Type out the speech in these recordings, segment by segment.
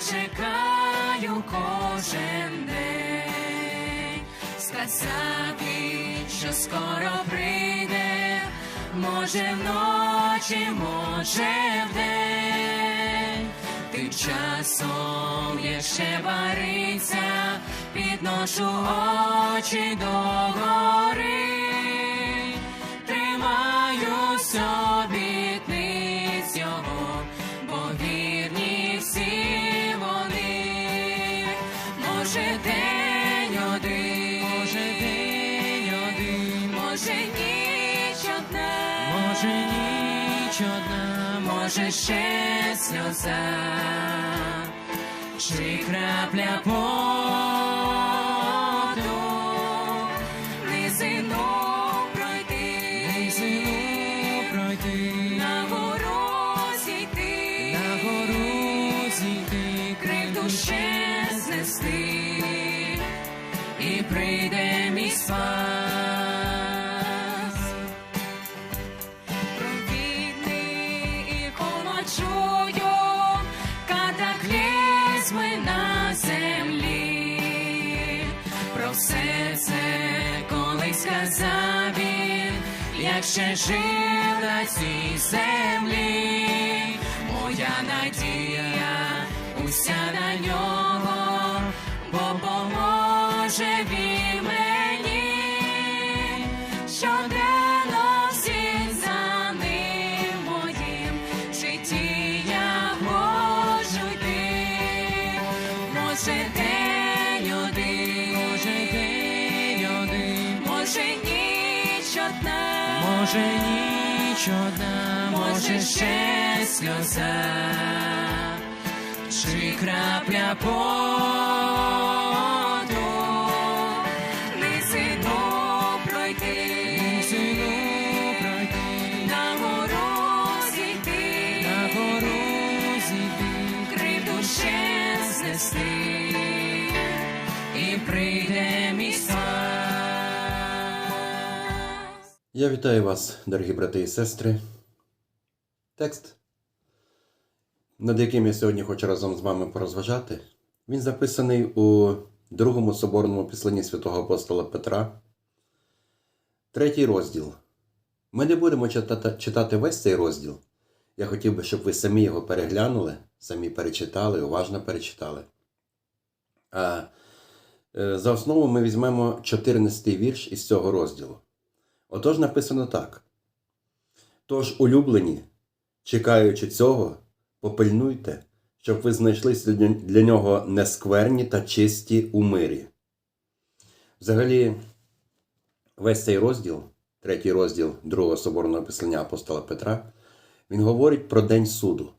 чекаю кожен день, сказав він, що скоро прийде, може вночі, може вдень, тим часом я ще вариться, підношу очі до гори, може ніч одна, може ще сльоза, чи крапля поту, як ще жив на цій землі. Моя надія уся на нього, бо поможе він може ніч одна, може ще сльоза, чи крапля поту, Я вітаю вас, дорогі брати і сестри. Текст, над яким я сьогодні хочу разом з вами порозважати, він записаний у другому соборному післанні святого апостола Петра, третій розділ. Ми не будемо читати, читати весь цей розділ. Я хотів би, щоб ви самі його переглянули, самі перечитали, уважно перечитали. А е, за основу ми візьмемо 14 вірш із цього розділу. Отож написано так. Тож, улюблені, чекаючи цього, попильнуйте, щоб ви знайшлися для- нього нескверні та чисті у мирі. Взагалі, весь цей розділ, третій розділ Другого соборного писання апостола Петра, він говорить про День суду.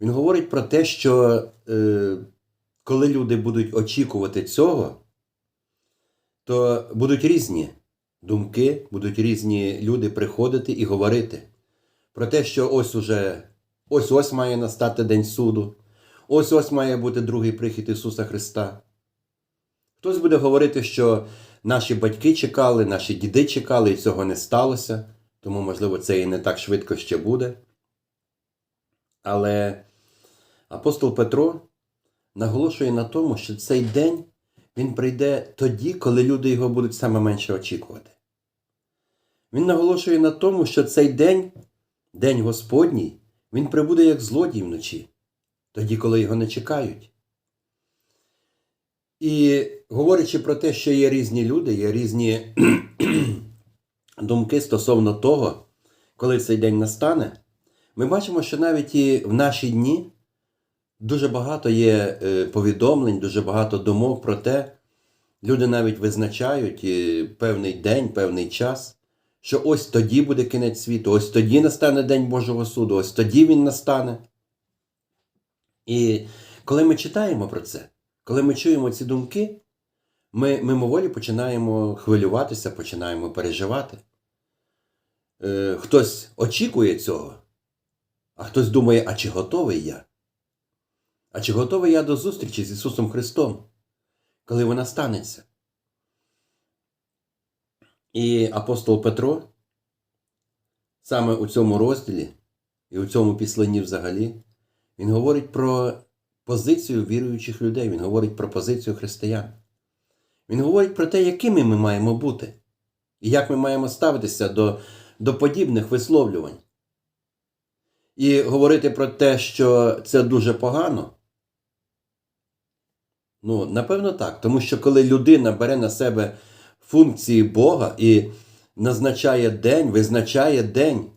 Він говорить про те, що е, коли люди будуть очікувати цього, то будуть різні думки, будуть різні люди приходити і говорити про те, що ось уже ось ось має настати День суду, ось ось має бути другий прихід Ісуса Христа. Хтось буде говорити, що наші батьки чекали, наші діди чекали, і цього не сталося, тому, можливо, це і не так швидко ще буде. Але апостол Петро наголошує на тому, що цей день він прийде тоді, коли люди його будуть саме менше очікувати. Він наголошує на тому, що цей день, день Господній, він прибуде як злодій вночі, тоді, коли його не чекають. І говорячи про те, що є різні люди, є різні думки стосовно того, коли цей день настане, ми бачимо, що навіть і в наші дні дуже багато є е, повідомлень, дуже багато думок про те, люди навіть визначають е, певний день, певний час, що ось тоді буде кінець світу, ось тоді настане День Божого суду, ось тоді він настане. І коли ми читаємо про це, коли ми чуємо ці думки, ми мимоволі починаємо хвилюватися, починаємо переживати. Е, хтось очікує цього, а хтось думає, а чи готовий я? А чи готовий я до зустрічі з Ісусом Христом, коли вона станеться? І апостол Петро саме у цьому розділі і у цьому післанні взагалі, він говорить про позицію віруючих людей, він говорить про позицію християн. Він говорить про те, якими ми маємо бути, і як ми маємо ставитися до, до подібних висловлювань. І говорити про те, що це дуже погано. Ну, напевно, так. Тому що коли людина бере на себе функції Бога і назначає день, визначає день,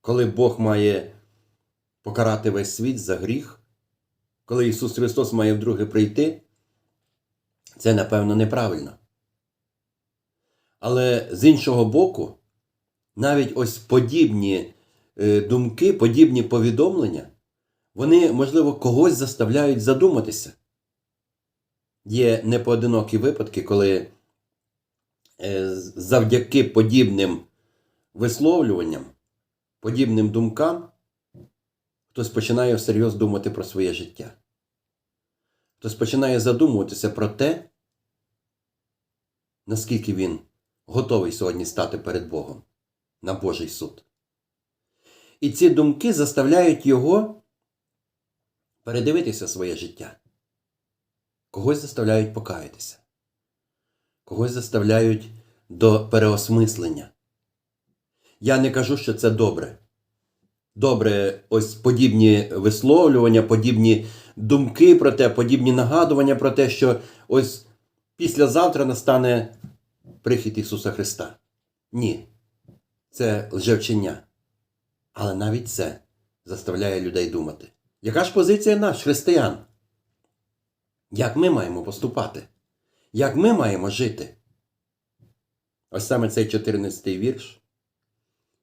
коли Бог має покарати весь світ за гріх, коли Ісус Христос має вдруге прийти, це, напевно, неправильно. Але з іншого боку, навіть ось подібні е, думки, подібні повідомлення, вони, можливо, когось заставляють задуматися. Є непоодинокі випадки, коли е, завдяки подібним висловлюванням, подібним думкам, хтось починає всерйоз думати про своє життя. Хтось починає задумуватися про те, наскільки він готовий сьогодні стати перед Богом на Божий суд. І ці думки заставляють його передивитися своє життя. Когось заставляють покаятися, когось заставляють до переосмислення. Я не кажу, що це добре. Добре, ось подібні висловлювання, подібні думки про те, подібні нагадування про те, що ось післязавтра настане прихід Ісуса Христа. Ні, це лжевчення. Але навіть це заставляє людей думати. Яка ж позиція наш, християн? Як ми маємо поступати? Як ми маємо жити? Ось саме цей 14-й вірш,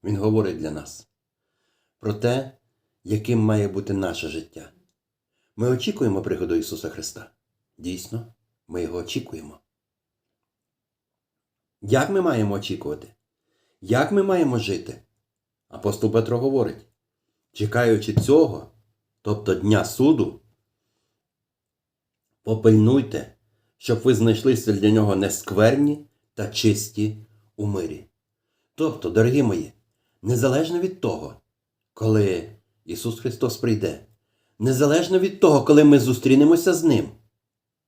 він говорить для нас про те, яким має бути наше життя. Ми очікуємо приходу Ісуса Христа. Дійсно, ми його очікуємо. Як ми маємо очікувати? Як ми маємо жити? Апостол Петро говорить, чекаючи цього, тобто Дня суду, попильнуйте, щоб ви знайшлися для нього нескверні та чисті у мирі. Тобто, дорогі мої, незалежно від того, коли Ісус Христос прийде, незалежно від того, коли ми зустрінемося з Ним,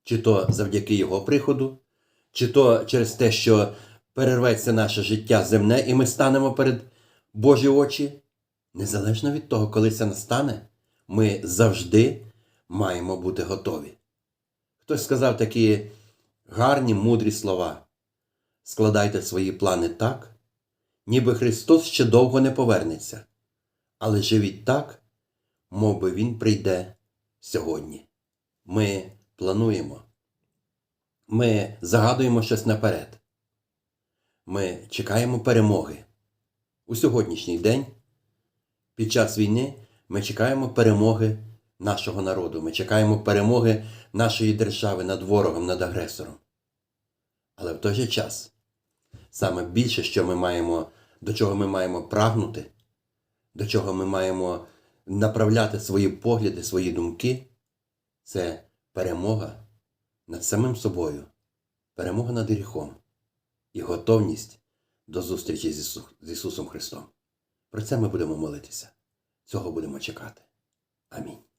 чи то завдяки Його приходу, чи то через те, що перерветься наше життя земне, і ми станемо перед Божі очі, незалежно від того, коли це настане, ми завжди маємо бути готові. Хтось сказав такі гарні, мудрі слова. Складайте свої плани так, ніби Христос ще довго не повернеться, але живіть так, мов би Він прийде сьогодні. Ми плануємо. Ми загадуємо щось наперед. Ми чекаємо перемоги. У сьогоднішній день, під час війни, ми чекаємо перемоги нашого народу. Ми чекаємо перемоги нашої держави над ворогом, над агресором. Але в той же час, саме більше, що ми маємо, до чого ми маємо прагнути, до чого ми маємо направляти свої погляди, свої думки, це перемога над самим собою, перемога над гріхом і готовність до зустрічі з, Ісу... з Ісусом Христом. Про це ми будемо молитися. Цього будемо чекати. Амінь.